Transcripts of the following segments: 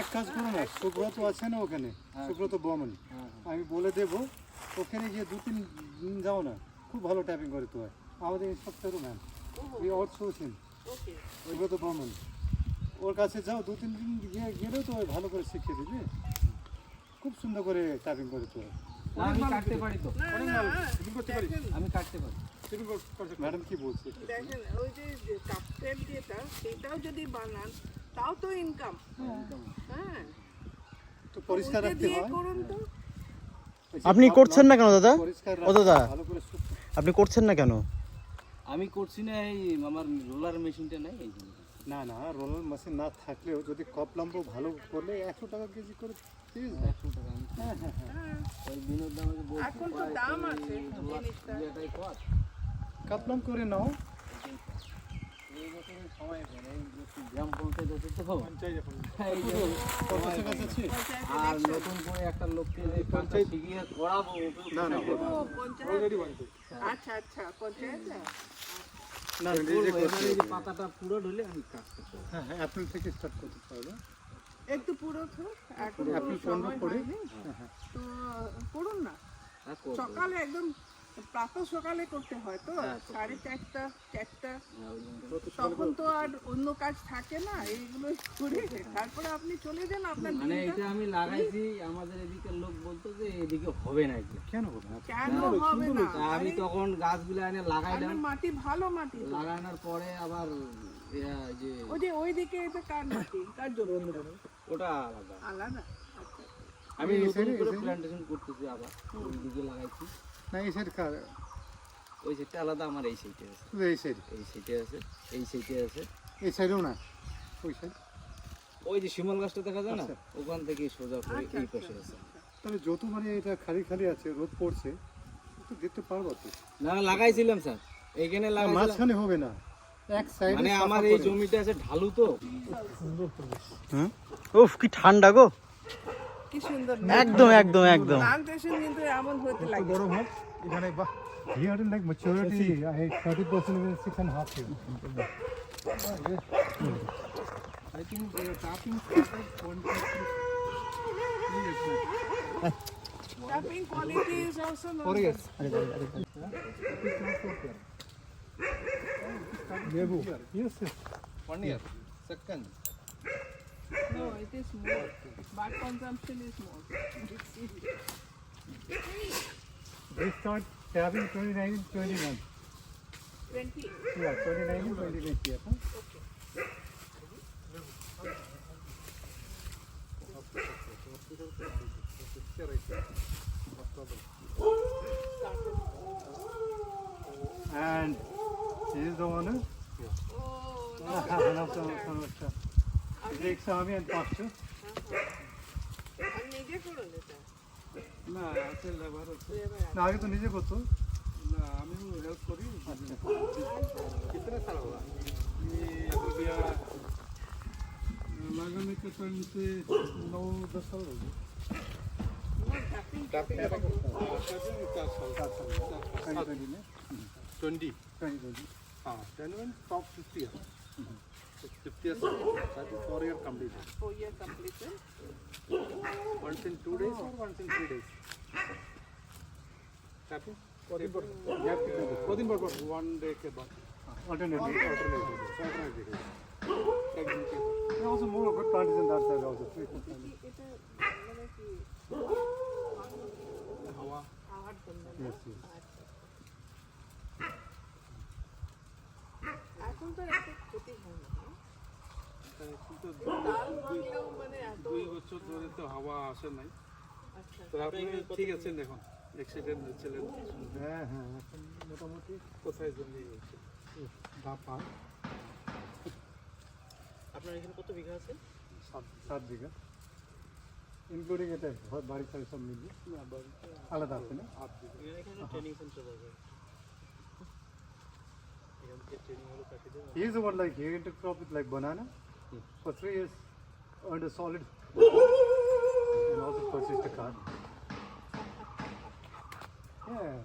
এক কাজ করো না সুব্রত আছে না ওখানে? সুব্রত বমন। আমি বলে দেবো ওখানে গিয়ে দু তিন দিন যাও না খুব ভালো ট্যাপিং করে তো হয় আমাদের ইন্সট্রাক্টরও ma'am we outsource him okay. Subrata বমন। ওর কাছে যাও দু তিন দিন গিয়ে গেলেও তো ভালো করে শিখিয়ে দিবে। খুব সুন্দর করে ট্যাপিং করে তো আমি কাটতে পারি তো। আমি কাটতে পারি। ম্যাডাম কি বলছে? দেখেন ওই যে যে কাপটেন যেটা সেটাও যদি বানান তাও তো ইনকাম হ্যাঁ। তো পরিষ্কার রাখতে হয়। করুন তো। আপনি করছেন না কেন দাদা? পরিষ্কার ও দাদা। ভালো করে আপনি করছেন না কেন? আমি করছি না এই আমার রোলার মেশিনটা নেই এই না না রোলার মেশিন না থাকলেও যদি কপ লাম্বো ভালো করলে একশো টাকা কেজি করে একশো টাকা হ্যাঁ হ্যাঁ হ্যাঁ। ওই বিনোদ এখন তো দাম আছে কাপলাম করে নাও। আর নতুন করে একটা লোককে যে শিখিয়ে করাবো না না আচ্ছা আচ্ছা পঞ্চায়েত না? পাতাটা পুরো ঢলে আমি কাজ করতে হ্যাঁ হ্যাঁ অ্যাপ্রিল থেকে স্টার্ট করতে পারবে। একটু পুরো এখন অ্যাপ্রিল পনেরো করে হয়নি। তো করুন না। হ্যাঁ, সকালে একদম প্রাত সকালে করতে হয় তো হ্যাঁ, সাড়ে চারটা চারটা। হ্যাঁ। তখন তো আর অন্য কাজ থাকে না এইগুলো করে তারপরে আপনি চলে যান আপনার মানে এটা আমি লাগাইছি আমাদের এদিকের লোক বলতো যে এদিকে হবে না কেন কেন হবে না? আমি তখন গাছগুলো এনে লাগাইলাম। মাটি ভালো মাটি। লাগানোর পরে আবার যে ওই যে ওই দিকে এটা কার মাটি? কার জন্য ওটা আলাদা। আলাদা? আমি নতুন করে প্ল্যান্টেশন করতেছি আবার। ওইদিকে লাগাইছি। না এই সাইড কার ওই সাইডটা আলাদা আমার এই সাইডে আছে। এই সাইড এই সাইডে আছে এই সাইডে আছে। এই সাইডেও না? ওই সাইড ওই যে শিমল গাছটা দেখা যায় না? আচ্ছা। ওখান থেকে সোজা করে আচ্ছা, এই আচ্ছা, পাশে আছে। তাহলে যত মানে এটা খালি খালি আছে রোদ পড়ছে তো দিতে পারব তো না না, লাগাইছিলাম স্যার। এইখানে মাঝখানে হবে না। এক সাইডে মানে আমার এই জমিটা আছে ঢালু তো। হুম? উফ কি ঠান্ডা গো। কি সুন্দর একদম একদম একদম প্লান্টেশন কিন্তু এমন হতে লাগে গরম হোক এখানে বাহ he had like maturity I 30% in 6 and half year I think the tapping started 23 Tapping quality is also not Four years. Yebu. Yes, yes. One year second No, it is more. But consumption is more. They start having 29 and 21. 20. Yeah, 29 and 28 years. Huh? And this is the owner. Yeah. Oh, no. One of the one of the- He takes army and pasture. আর নিজে করুন এটা। না আছে labour তো এবার না আগে তো নিজে করতো না আমিও হেল্প করি আচ্ছা कितने साल हुआ ये हो गया लगाने के टाइम से नौ दस साल हो गए tapping चार साल सात साल ट्वेंटी ट्वेंटी में ट्वेंटी ट्वेंटी ट्वेंटी हाँ ten one top fifty Yes, sir. That is four year completion. Four year completion. Once in two days or once in three days. Happy? You have to do this. Fourteen per quarter. One day ke baad. Alternate days. Alternate days. Alternate days. There are also more good plants in that side also. Hawa. Yes, yes. এখন তো একটা ক্ষতি হয় না কিন্তু মানে দুই বছর ধরে তো হাওয়া আসে নাই। আচ্ছা। তো আপনি ঠিক আছেন এখন? অ্যাক্সিডেন্ট হচ্ছিলেন হ্যাঁ হ্যাঁ এখন মোটামুটি কোথায় জমি হচ্ছে দা আপনার এখানে কত বিঘা আছে? সাত সাত বিঘা। ইনক্লুডিং এটা ঘর বাড়ি ফাড়ি সব মিলিয়ে। আলাদা আছে না? এখানে ট্রেনিং সেন্টার আছে এখান থেকে ট্রেনিং হলো তাকে দেবো He is the one like he entered with like banana. For three years, earned a solid and also purchased a car. Yeah,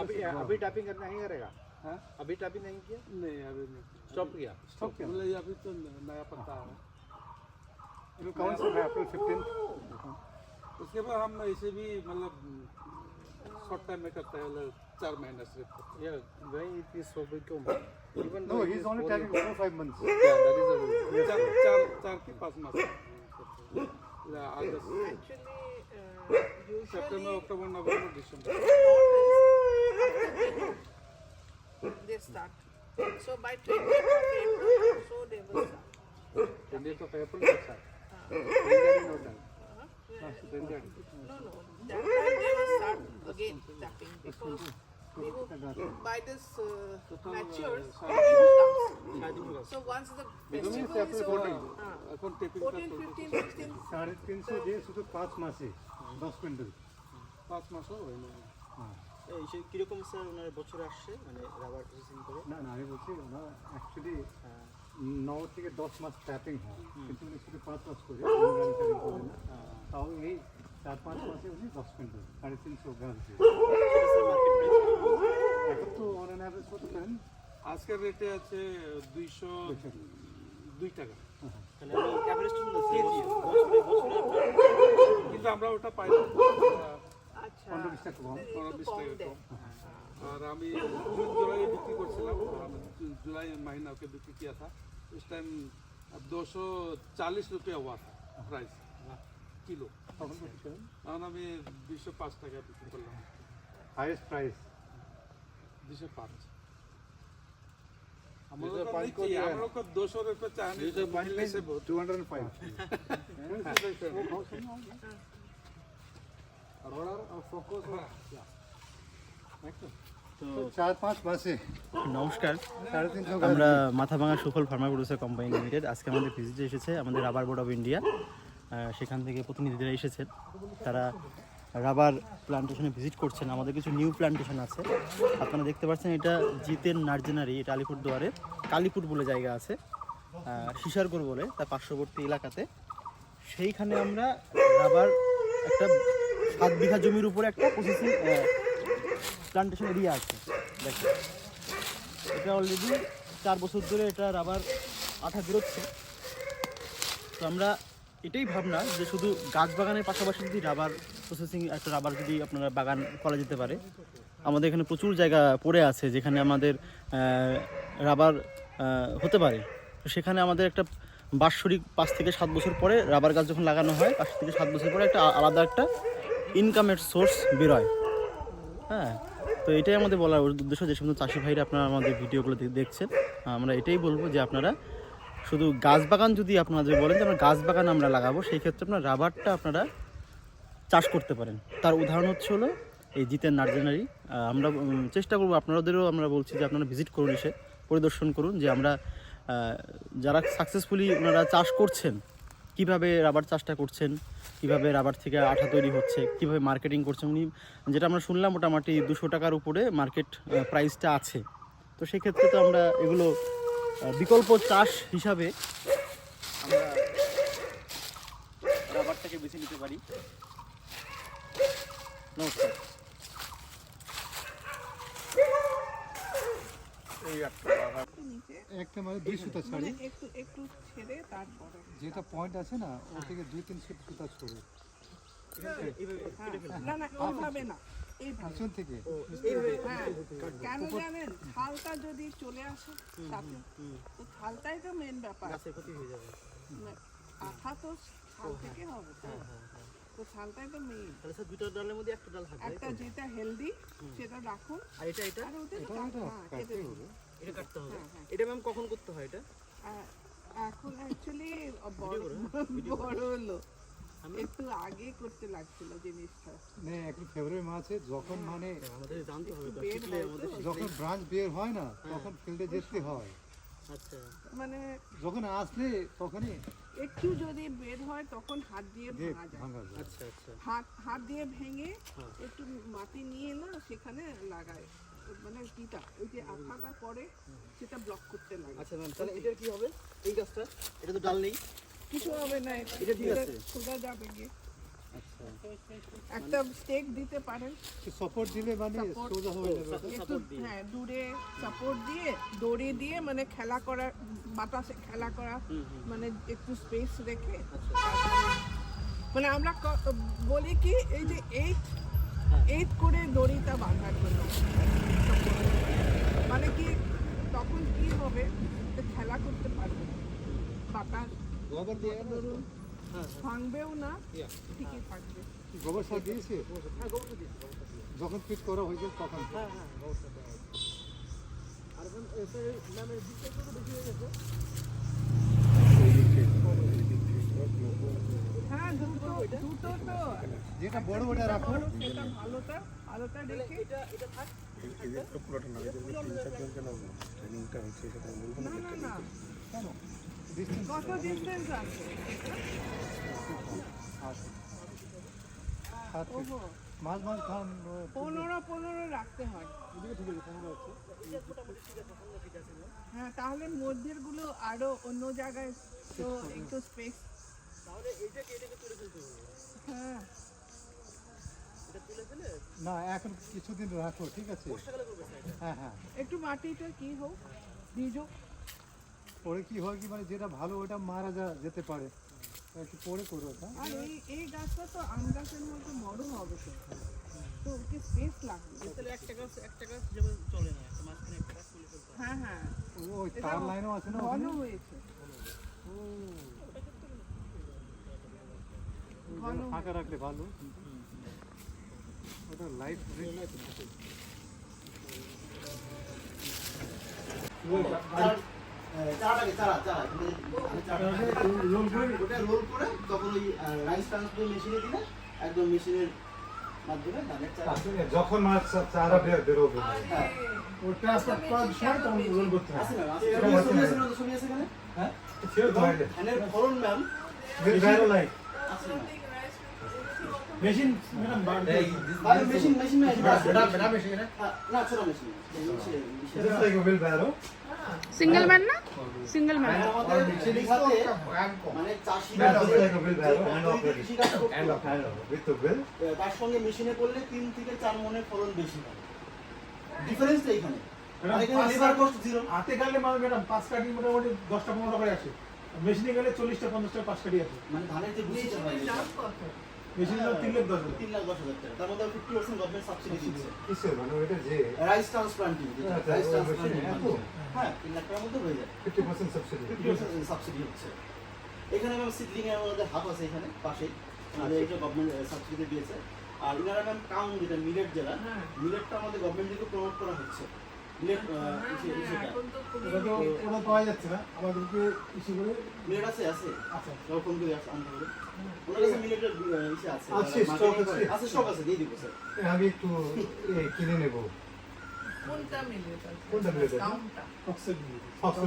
अभी अभी टैपिंग करना नहीं करेगा? हाँ? हाँ अभी टैपिंग नहीं किया? नहीं अभी नहीं स्टॉप किया? स्टॉप किया। बोले अभी तो नया पत्ता है। कौन से अप्रैल फिफ्टीन उसके बाद हम ऐसे भी मतलब शॉर्ट टाइम में करते हैं मतलब चार महीना सिर्फ Yeah, why it is so big? Even no he is only tapping four five months Yeah, that is a चार चार चार के पास मास अगस्त Actually, uh, September usually October November December they start. So by 20th of April, so they will start. Twenty of April में start No, no, that time they will start again tapping because Bihu, by this uh, matures, So once the festival is over, uh, 14, 15, 16, সাড়ে তিনশো দিয়ে শুধু পাঁচ মাসে দশ quintal পাঁচ মাসও হয় না এই সে কীরকম স্যার ওনার বছরে আসছে মানে রাবার প্রসেসিং করে না না আমি বলছি ওরা অ্যাকচুয়ালি ন থেকে দশ মাস ট্যাপিং হয়। কিন্তু উনি শুধু পাঁচ মাস করে। না। তাও এই চার পাঁচ মাসে উনি দশ কুইন্টাল সাড়ে তিনশো গ্রাম দিয়ে। সেটা স্যার মার্কেট প্রাইস এখন তো অন অ্যান অ্যাভারেজ কত পেন আজকের রেটে আছে দুইশো দুই টাকা তাহলে আমি অ্যাভারেজটা শুনতেছি বছরে বছরে আপনার কিন্তু আমরা ওটা পাই না acha, পনেরো বিশ টাকা কম পনেরো একটু বিশ কম টাকা দেয়। কম और अभी जून जुलाई बिक्री করছিলাম जु- जुलाई महीना के बिक्री किया था उस टाइम दो सौ चालीस रुपया हुआ था प्राइस কিলো। তখন আমি পাঁচ টাকা বিক্রি করলাম। হাইয়েস্ট প্রাইস দুশো পাঁচ। সুফল ফার্মা প্রডিউসার কোম্পানি লিমিটেড আজকে আমাদের ভিজিটে এসেছে আমাদের রাবার বোর্ড অফ ইন্ডিয়া সেখান থেকে প্রতিনিধিরা এসেছেন। তারা রাবার প্লান্টেশনে ভিজিট করছেন। আমাদের কিছু নিউ প্লান্টেশন আছে। আপনারা দেখতে পাচ্ছেন এটা জিতেন নার্জেনারি এটা আলিপুরদুয়ারে কালীপুর বলে জায়গা আছে। আহ, বলে তার পার্শ্ববর্তী এলাকাতে। সেইখানে আমরা রাবার একটা সাত বিঘা জমির উপরে একটা প্রসেসিং প্লান্টেশন এরিয়া আছে। দেখেন। এটা অলরেডি চার বছর ধরে এটা রাবার আঠা বেরোচ্ছে তো আমরা এটাই ভাবনা যে শুধু গাছ বাগানের পাশাপাশি যদি রাবার প্রসেসিং একটা রাবার যদি আপনারা বাগান করা যেতে পারে, আমাদের এখানে প্রচুর জায়গা পড়ে আছে যেখানে আমাদের রাবার হতে পারে। তো সেখানে আমাদের একটা বাৎসরিক পাঁচ থেকে সাত বছর পরে রাবার গাছ যখন লাগানো হয়, পাঁচ থেকে সাত বছর পরে একটা আলাদা একটা ইনকামের সোর্স বেরোয়। হ্যাঁ তো এটাই আমাদের বলার উদ্দেশ্য। যে সমস্ত চাষি ভাইরা আপনারা আমাদের ভিডিওগুলো দেখছেন, আমরা এটাই বলব যে আপনারা শুধু গাছ বাগান যদি আপনাদের বলেন যে আমরা গাছ বাগান আমরা লাগাবো, সেই ক্ষেত্রে আপনার রাবারটা আপনারা চাষ করতে পারেন। তার উদাহরণ হচ্ছে হলো এই জিতেন নার্জেনারি আমরা চেষ্টা করব, আপনাদেরও আমরা বলছি যে আপনারা ভিজিট করুন এসে, পরিদর্শন করুন যে আমরা যারা সাকসেসফুলি ওনারা চাষ করছেন, কীভাবে রাবার চাষটা করছেন, কীভাবে রাবার থেকে আঠা তৈরি হচ্ছে, কীভাবে মার্কেটিং করছেন, উনি যেটা আমরা শুনলাম মোটামুটি দুশো টাকার উপরে মার্কেট প্রাইসটা আছে। তো সেই ক্ষেত্রে তো আমরা এগুলো বিকল্প চাষ হিসাবে আমরা রাবারটাকে বেছে নিতে পারি। নমস্কার। নিচে একটা মানে দুই সুতা ছাড়ি। মানে একটু একটু ছেড়ে যেটা পয়েন্ট আছে না ও থেকে দুই তিন সুতা ছড়ে হ্যাঁ, না না ওইভাবে না। এইভাবে থেকে। হ্যাঁ কেন জানেন থালটা যদি চলে আসে সাথে তো থালটাই তো মেন ব্যাপার। গাছের ক্ষতি হয়ে যাবে। না, আঠা তো ছাল থেকে হবে তো। তো তো মেইন তাহলে স্যার দুটো ডালের মধ্যে একটা ডাল থাকবে একটা যেটা হেলদি সেটা রাখুন। আর এটা এটা? আর ওদের এটা এটা হ্যাঁ, কাটতে হবে। এটা কাটতে হবে। হ্যাঁ, ম্যাম কখন করতে হয় এটা? এখন অ্যাকচুয়ালি বড় বড় হলো। একটু আগে করতে লাগছিল জিনিসটা। মানে একটু ফেব্রুয়ারি মাসে যখন মানে আমাদের জানতে হবে হয় তো। যখন ব্রাঞ্চ বের হয় না তখন ফিল্ডে যেতে হয়। আচ্ছা। মানে যখন আসলে তখনই একটু যদি বের হয় তখন হাত দিয়ে ভাঙা যায়। আচ্ছা আচ্ছা। হাত হাত দিয়ে ভেঙে হ্যাঁ। একটু মাটি নিয়ে না সেখানে লাগায়। মানে কিটা ওই যে আঠাটা করে সেটা ব্লক করতে লাগে। আচ্ছা ম্যাম তাহলে এটার কি হবে? এই গাছটা এটা তো ডাল নেই। কিছু হবে না এটা। ঠিক আছে? সোজা যাবে গিয়ে। আচ্ছা একটা স্টেক দিতে পারেন। সাপোর্ট দিলে মানে. সোজা হয়ে যাবে। একটু হ্যাঁ দূরে সাপোর্ট দিয়ে দড়ি দিয়ে মানে খেলা করা বাতাসে খেলা করা মানে একটু স্পেস রেখে। তারপরে- মানে আমরা বলি কি এই যে এইট এইট করে দড়িটা বাঁধার জন্য। মানে কি তখন কি হবে? খেলা করতে পারবে। না। বাতাস ধরুন। ভাঙবেও না ঠিকই থাকবে। গোবর সার দিয়েছে? যখন ফিট করা হয়েছে তখন। হ্যাঁ দুটো দুটো তো। যেটা বড় ওটা রাখো। সেটা ভালোটা ভালোটা রেখে। না না না ডিস্টেন্স কত ডিস্টেন্স আছে মাঝ মাঝ খান পনেরো পনেরো রাখতে হয় হ্যাঁ তাহলে মধ্যেরগুলো আরও অন্য জায়গায় তো একটু স্পেস হ্যাঁ না, এখন কিছুদিন রাখো, ঠিক আছে? হ্যাঁ হ্যাঁ। একটু মাটিটা কি হোক ভিজুক পরে কি হয় কি মানে যেটা ভালো ওটা মারা যা যেতে পারে। একটু পরে করো ওটা। আর এই এই গাছটা তো আম গাছের মতো বড় হবে তো তো ওকে স্পেস লাগবে। তাহলে একটা গাছ একটা গাছ যেমন চলে না একটা মাঝখানে একটা গাছ তুলে ফেলতে হ্যাঁ হ্যাঁ। ওই- তার লাইনও আছে না ঘন ওখানে? হয়েছে। ফাঁকা রাখলে ভালো। ওটা লাইট চারাটাকে চারা চারা ওটা রোল করে তখন ওই রাইস ট্রান্সফার মেশিনে দিলে একদম মেশিনের মাধ্যমে ধানের চারা যখন মাছ চারা বেরোবে। হ্যাঁ। করার সময় তখন রোল করতে আছে হবে ছবি আছে না এখানে? হ্যাঁ? আগে। ধানের ফলন ম্যাম বেরো নাই আছে ম্যাম মেশিন ম্যাডাম মানে মেশিন মেশিন না বেটা বেটা মেশিন है হ্যাঁ, না ছোট machine. Single man single man আমাদের মানে চাষিরা তার সঙ্গে মেশিনে করলে তিন থেকে চার মনের ফলন বেশি হয়। ডিফারেন্সটা এখানে। আর এখানে লেবার কস্ট জিরো হাতে গেলে মানে ম্যাডাম পাঁচ কাঠি মোটামুটি করে আসে মেশিনে গেলে চল্লিশটা পঞ্চাশটা পাঁচ কাঠি আছে। মানে ধানের যে হয় যেটা, মেশিনে লাখ দশ হাজার। তিন লাখ দশ হাজার টাকা। তার মধ্যে ফিফটি পার্সেন্ট গভর্নমেন্ট সাবসিডি দিচ্ছে। কিসের মানে ওইটা যে রাইস ট্রান্সপ্লান্টিং আচ্ছা, রাইস ট্রান্সপ্লান্টিং হ্যাঁ তিন লাখ টাকার মধ্যে হয়ে যায়। 50% subsidy ফিফটি পার্সেন্ট সাবসিডি হচ্ছে। এখানে ম্যাম সিডলিং এর মধ্যে হাফ আছে এখানে পাশেই। আমাদের এটা গভর্নমেন্ট সাবসিডি দিয়েছে। আর ইনারা ম্যাম কাউন যেটা মিলেট জেলা হ্যাঁ। মিলেটটা আমাদের গভর্নমেন্ট থেকে প্রমোট করা হচ্ছে। মিলেট খুবই ওটা পাওয়া যাচ্ছে না। আমাদেরকে ইস্যু করে মিলেট আছে আছে। আচ্ছা। যখন করে আসে আনতে হবে। ওনার কাছে মিলেটের ইসে আছে। আছে, marketing আছে। আছে স্টক আছে দিয়ে দিব স্যার। আমি একটু কিনে নেব। কোনটা মিলে কোনটা মিলে কাউন্টটা। অক্সিজেন সবসময়